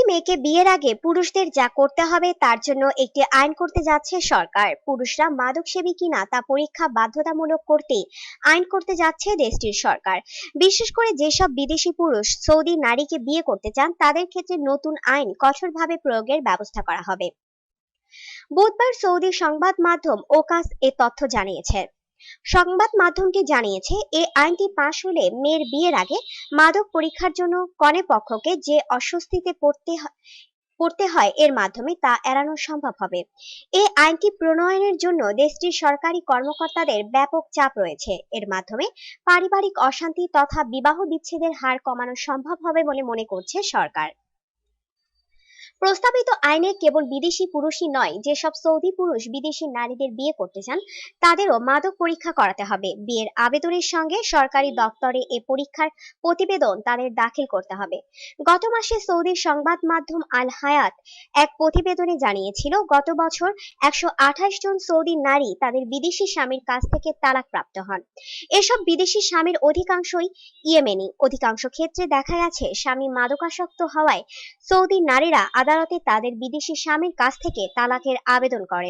Saudi মেয়েকে বিয়ের আগে পুরুষদের যা করতে হবে তার জন্য একটি আইন করতে যাচ্ছে সরকার। পুরুষরা মাদক সেবী কিনা তা পরীক্ষা বাধ্যতামূলক করতে আইন করতে যাচ্ছে দেশটির সরকার। বিশেষ করে যেসব বিদেশি পুরুষ সৌদি নারীকে বিয়ে করতে চান, তাদের ক্ষেত্রে নতুন আইন কঠোরভাবে প্রয়োগের ব্যবস্থা করা হবে। বুধবার সৌদি সংবাদ মাধ্যম ওকাস এ তথ্য জানিয়েছে। সংবাদ মাধ্যমটি জানিয়েছে, এই আইনটি পাশ হলে মেয়ের বিয়ের আগে মাদক পরীক্ষার জন্য কনে পক্ষকে যে অস্বস্তিতে পড়তে পড়তে হয় এর মাধ্যমে তা এড়ানো সম্ভব হবে। এই আইনটি প্রণয়নের জন্য দেশটির সরকারি কর্মকর্তাদের ব্যাপক চাপ রয়েছে। এর মাধ্যমে পারিবারিক অশান্তি তথা বিবাহ বিচ্ছেদের হার কমানো সম্ভব হবে বলে মনে করছে সরকার। প্রস্তাবিত আইনে কেবল বিদেশি পুরুষই নয়, যেসব সৌদি পুরুষ বিদেশি নারীদের বিয়ে করতে চান, তাদেরও মাদক পরীক্ষা করাতে হবে। বিয়ের আবেদনের সঙ্গে সরকারি দপ্তরে এ পরীক্ষার প্রতিবেদন তাদের দাখিল করতে হবে। গত মাসে সৌদি সংবাদ মাধ্যম আল হায়াত এক প্রতিবেদনে জানিয়েছিল, গত বছর একশো আঠাশ জন সৌদি নারী তাদের বিদেশি স্বামীর কাছ থেকে তালাক প্রাপ্ত হন। এসব বিদেশি স্বামীর অধিকাংশই ইয়েমেনি। অধিকাংশ ক্ষেত্রে দেখা গেছে, স্বামী মাদকাসক্ত হওয়ায় সৌদি নারীরা আদালতে তাদের বিদেশি স্বামীর কাছ থেকে তালাকের আবেদন করেন